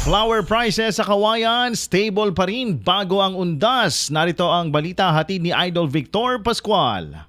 Flower prices sa Kawayan, stable pa rin bago ang undas. Narito ang balita hatid ni Idol Victor Pascual.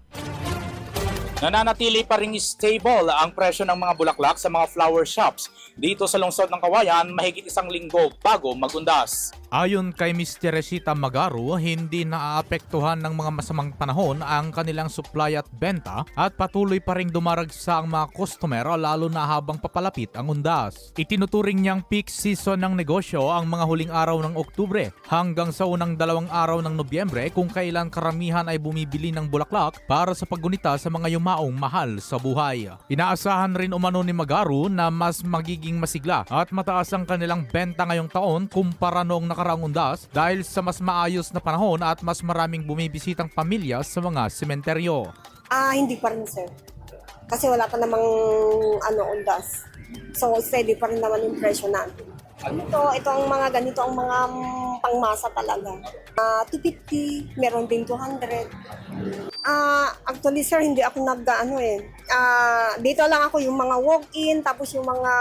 Nananatili pa rin stable ang presyo ng mga bulaklak sa mga flower shops dito sa lungsod ng Kawayan mahigit isang linggo bago magundas. Ayon kay Ms. Teresita Magaru, hindi naaapektuhan ng mga masamang panahon ang kanilang supply at benta at patuloy pa ring dumaragsa ang mga customer lalo na habang papalapit ang undas. Itinuturing niyang peak season ng negosyo ang mga huling araw ng Oktubre hanggang sa unang dalawang araw ng Nobyembre kung kailan karamihan ay bumibili ng bulaklak para sa paggunita sa mga yumaong mahal sa buhay. Inaasahan rin umano ni Magaru na mas magiging masigla at mataas ang kanilang benta ngayong taon kumpara noong nakaraang undas dahil sa mas maayos na panahon at mas maraming bumibisitang pamilya sa mga sementeryo. Ah, hindi pa rin, sir. Kasi wala pa namang ano, undas. So, steady pa rin naman yung presyo natin. Ito, ito ang mga ganito ang mga pangmasa talaga. Ah, 250, meron din 200. Ah, actually sir, hindi ako nag ano eh. Ah, dito lang ako yung mga walk-in, tapos yung mga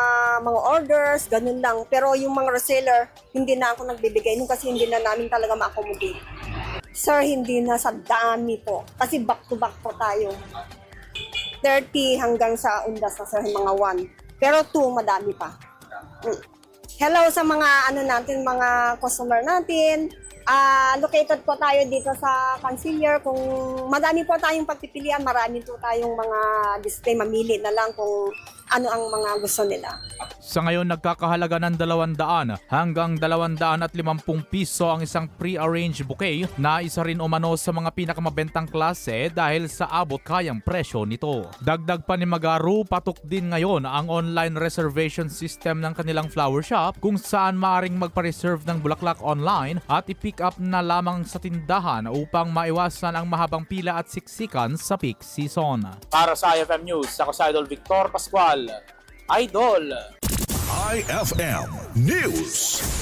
mga orders, ganun lang. Pero yung mga reseller, hindi na ako nagbibigay nun kasi hindi na namin talaga ma-accommodate. Sir, hindi na sa dami po. Kasi back to back po tayo. 30 hanggang sa undas na sir, mga 1. Pero 2, madami pa. Mm. Hello sa mga ano natin, mga customer natin. Ah, located po tayo dito sa Concealer. Kung madami po tayong pagpipilian, marami po tayong mga display. Mamili na lang kung ano ang mga gusto nila. Sa ngayon nagkakahalaga ng 200 hanggang 250 piso ang isang pre-arranged bouquet na isa rin umano sa mga pinakamabentang klase dahil sa abot kayang presyo nito. Dagdag pa ni Magaru, patok din ngayon ang online reservation system ng kanilang flower shop kung saan maaring magpa-reserve ng bulaklak online at i-pick up na lamang sa tindahan upang maiwasan ang mahabang pila at siksikan sa peak season. Para sa IFM News, ako si Idol Victor Pascual. Idol! IFM News.